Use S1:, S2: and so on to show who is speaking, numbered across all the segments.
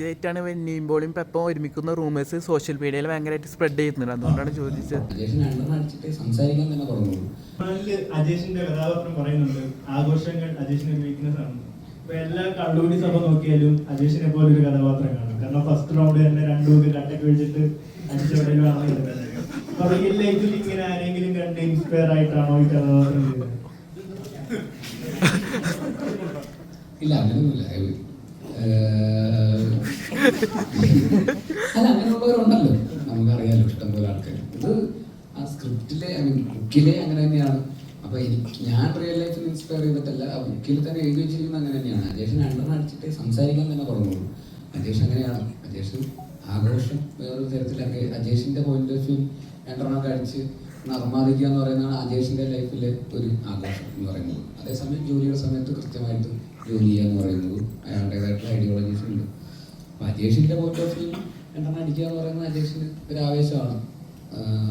S1: ആദ്യമായിട്ടാണ് നീമ്പോളിയും പെപ്പം ഒരുമിക്കുന്ന rumours social മീഡിയയിൽ ഭയങ്കരമായിട്ട് സ്പ്രെഡ് ചെയ്യുന്നുണ്ട്. അതുകൊണ്ടാണ് ചോദിച്ചത്.
S2: സംസാരിക്കാൻ തന്നെ
S3: അജേഷിന്റെ കഥാപാത്രം പറയുന്നുണ്ട്. ആഘോഷങ്ങൾ അജേഷിന്റെ വീക്ക്നെസ് ആണ് ഇപ്പൊ എല്ലാ കള്ളൂടി സഭ നോക്കിയാലും അജേഷിനെ പോലെ ഒരു കഥാപാത്രം കാണും. കാരണം ഫസ്റ്റ് റൗണ്ട് തന്നെ രണ്ടു പേര് കട്ടൊക്കെ വെച്ചിട്ട് അടിച്ചവിടെയും ആണ് അപ്പൊ റിയൽ ലൈഫിൽ ഇങ്ങനെ ആരെങ്കിലും കണ്ട് ഇൻസ്പയർ ആയിട്ടാണോ ഈ കഥാപാത്രം ചെയ്തത്?
S2: ഇല്ല അങ്ങനെയൊന്നുമില്ല. അല്ല അങ്ങനെയുള്ളവരുണ്ടല്ലോ നമുക്കറിയാലോ ഇഷ്ടംപോലെ ആൾക്കാർ. ഇത് ആ സ്ക്രിപ്റ്റിലെ ഐ മീൻ ബുക്കിലെ അങ്ങനെ തന്നെയാണ്. അപ്പൊ എനിക്ക് ഞാൻ റിയൽ ലൈഫിൽ ഇൻസ്പയർ ചെയ്തിട്ടല്ല ആ ബുക്കിൽ തന്നെ എഴുതി വെച്ചിരിക്കുന്നത് അങ്ങനെ തന്നെയാണ്. അജേഷൻ രണ്ടെണ്ണം അടിച്ചിട്ട് സംസാരിക്കാൻ തന്നെ തുടങ്ങുള്ളൂ. അജേഷ് അങ്ങനെയാണ്. അജേഷ് ആഘോഷം വേറൊരു തരത്തിലൊക്കെ അജേഷിന്റെ പോയിന്റ് ഓഫ് വ്യൂ രണ്ടെണ്ണമൊക്കെ അടിച്ച് നർമാദിക്കുക എന്ന് പറയുന്നതാണ് അജേഷിന്റെ ലൈഫിലെ ഒരു ആഘോഷം എന്ന് പറയുന്നത്. അതേസമയം ജോലിയുടെ സമയത്ത് കൃത്യമായിട്ട് ജോലി ചെയ്യുക എന്ന് പറയുന്നത് ഉണ്ട് അപ്പൊ അജേഷിന്റെ പോയിന്റ് ഓഫ് വ്യൂ രണ്ടെണ്ണം അടിക്കുക എന്ന് പറയുന്നത് അജേഷിന് ഒരു ആവേശമാണ്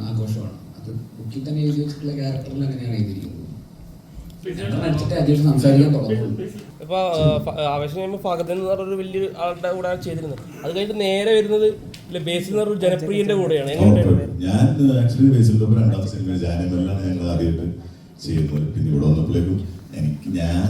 S2: ആഘോഷമാണ്. അത് ബുക്കിൽ തന്നെ എഴുതി വെച്ചിട്ടുള്ള ക്യാരക്ടറിൽ അങ്ങനെയാണ് എഴുതിയിരിക്കുന്നത്. അടിച്ചിട്ട് അജേഷ് സംസാരിക്കാൻ തുടങ്ങുള്ളൂ.
S4: ഇപ്പോൾ ആവേശം കഴിയുമ്പോൾ ഫഹദൻ എന്ന് പറഞ്ഞൊരു വലിയൊരു ആളുടെ കൂടെ ചെയ്തിരുന്നത്. അത് കഴിഞ്ഞിട്ട് നേരെ വരുന്നത് ബേസിൽ നിന്ന് പറഞ്ഞൊരു ജനപ്രിയന്റെ കൂടെയാണ്.
S5: ഞാൻ ആക്ച്വലി ബേസിൽ രണ്ടാമത്തെ സിനിമ ജാനമെല്ലാണ് ഞങ്ങൾ ആദ്യമായിട്ട് ചെയ്യുന്നത്. പിന്നെ ഇവിടെ വന്നപ്പോഴേക്കും എനിക്ക് ഞാൻ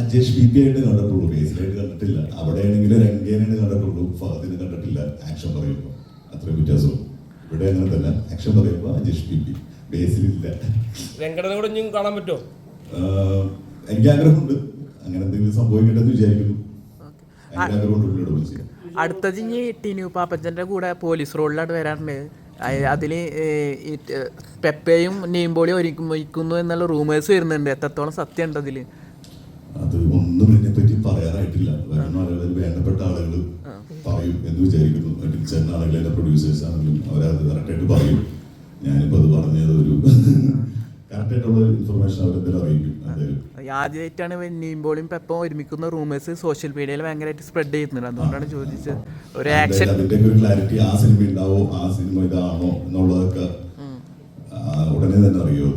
S5: അജേഷ് ബി പി ആയിട്ട് കണ്ടിട്ടുള്ളൂ. ബേസിലായിട്ട് കണ്ടിട്ടില്ല. അവിടെയാണെങ്കിൽ രംഗേനായിട്ട് കണ്ടിട്ടുള്ളൂ. ഫഹദിനെ കണ്ടിട്ടില്ല. ആക്ഷൻ പറയുമ്പോൾ അത്രയും വ്യത്യാസവും ഇവിടെ അങ്ങനെ തന്നെ. ആക്ഷൻ പറയുമ്പോൾ അജേഷ് ബി പി. ബേസിലില്ല.
S4: വെങ്കടനെ കൂടെ ഇനിയും കാണാൻ പറ്റുമോ?
S5: എനിക്ക് ആഗ്രഹമുണ്ട്. അങ്ങനെ എന്തെങ്കിലും സംഭവിക്കട്ടെ എന്ന് വിചാരിക്കുന്നു എനിക്ക് ആഗ്രഹമുണ്ട് പുള്ളിയോട് വിളിച്ച്.
S1: അടുത്തത് ഇനി ടിനു പാപ്പച്ചന്റെ കൂടെ പോലീസ് റോളിലാണ് വരാറുണ്ട് അതിൽ പെപ്പയും നെയ്മ്പോളിയും ഒരുമിക്കുന്നു എന്നുള്ള റൂമേഴ്സ് വരുന്നുണ്ട്. എത്രത്തോളം സത്യം ഉണ്ട് അതിൽ
S5: അത് ഒന്നും ഇതിനെ പറ്റി പറയാനായിട്ടില്ല. കാരണം ആളുകൾ വേണ്ടപ്പെട്ട ആളുകൾ പറയും എന്ന് വിചാരിക്കുന്നു. ടിച്ചൻ ആളുകളെ പ്രൊഡ്യൂസേഴ്സ് ആണെങ്കിലും അവരത് കറക്റ്റായിട്ട് പറയും. ഞാനിപ്പോ കറക്റ്റായിട്ടുള്ള ഇൻഫർമേഷൻ അവരെന്തായാലും അറിയിക്കും.
S1: ആദ്യമായിട്ടാണ് നീമ്പോളിയും പെപ്പം ഒരുമിക്കുന്ന റൂമേഴ്സ് സോഷ്യൽ മീഡിയയിൽ ഭയങ്കരമായിട്ട് സ്പ്രെഡ് ചെയ്യുന്നുണ്ട്. അതുകൊണ്ടാണ് ചോദിച്ചത്. ഒരു ആക്ഷൻ
S5: അതിന്റെ ഒരു ക്ലാരിറ്റി ആ സിനിമ ഉണ്ടാവോ ആ സിനിമ ഇതാണോ എന്നുള്ളതൊക്കെ ഉടനെ തന്നെ അറിയുമോ?